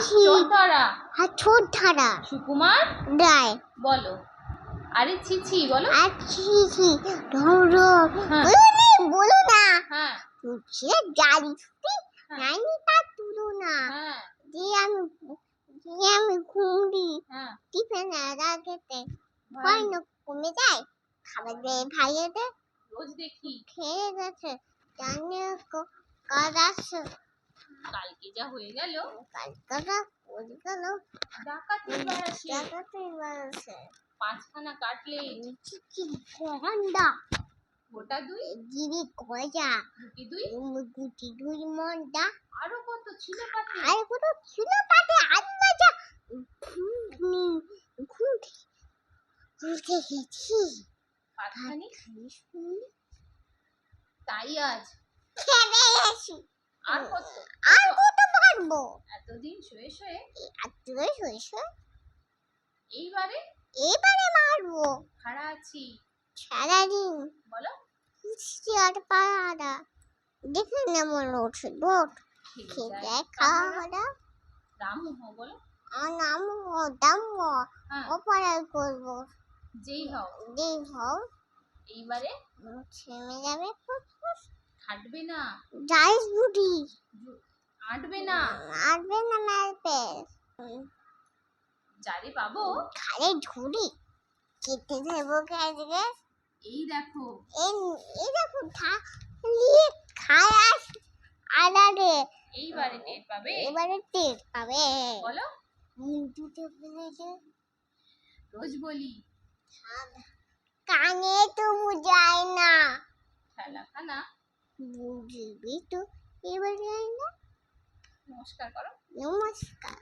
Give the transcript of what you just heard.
চোরধারা আর ছোট সুকুমার? রায় বলো। আরে ছি ছি বলো। আর শিশি ধরো হ্যাঁ। বলো না হ্যাঁ। সে গাড়ি ছুটি হ্যাঁ। নাইনি তা তুলো না হ্যাঁ। যে আমি যে আমি ঘুমড়ি হ্যাঁ। টিফিন রাখতে ভাই, হয়। না কমে যায়। খাবার দেয় ভাইয়েদের রোজ দেখি। খেয়ে গেছে। জানি কাজ আসছে কালকে যা হয়ে গেল। পাঁচখানা কাটলে গোটা দুই? জিরি গজা। গুটি দুই? গুটি দুই মন্ডা আরও কত ছিল পাতে? আর কোনো ছিল পাতে? ঘুমনি ঘুমটি ঘুরতে গেছি। পাঁচখানি? শুনি। তাই আজ। খেলে আর কত? আর কত পারব? এতদিন শুয়ে শুয়ে আর তুই শুয়েছে এইবারে এবারে মারবো। খাড়া আছি। সারাদিন বলো। চেয়ার পাড়া দেখে না মনে উঠছে খেতে খাওয়া রামু হো বলো। আর নাম দাম হ্যাঁ। অপারাই করব। যেই হও। দেই হও। এইবারে ছেমে যাবে ফুসফুস খাটবে না? ডাইস বুটি। জু- আঁটবে না? মারবে না মারবে যারে পাবো। খালে ঝুড়ি। খেতে দেবো আজকে? এই দেখো। এই এই দেখো থা নিয়ে খায় আস আলাদে এইবারে টের পাবে? এবারে টের পাবে। বলো। মুন্টুতে ফেলেছে রোজ বলি। কানে তো বুঝায় না। খেলাখানা বুঝবি তো এবারে যায় না নমস্কার করো। নমস্কার।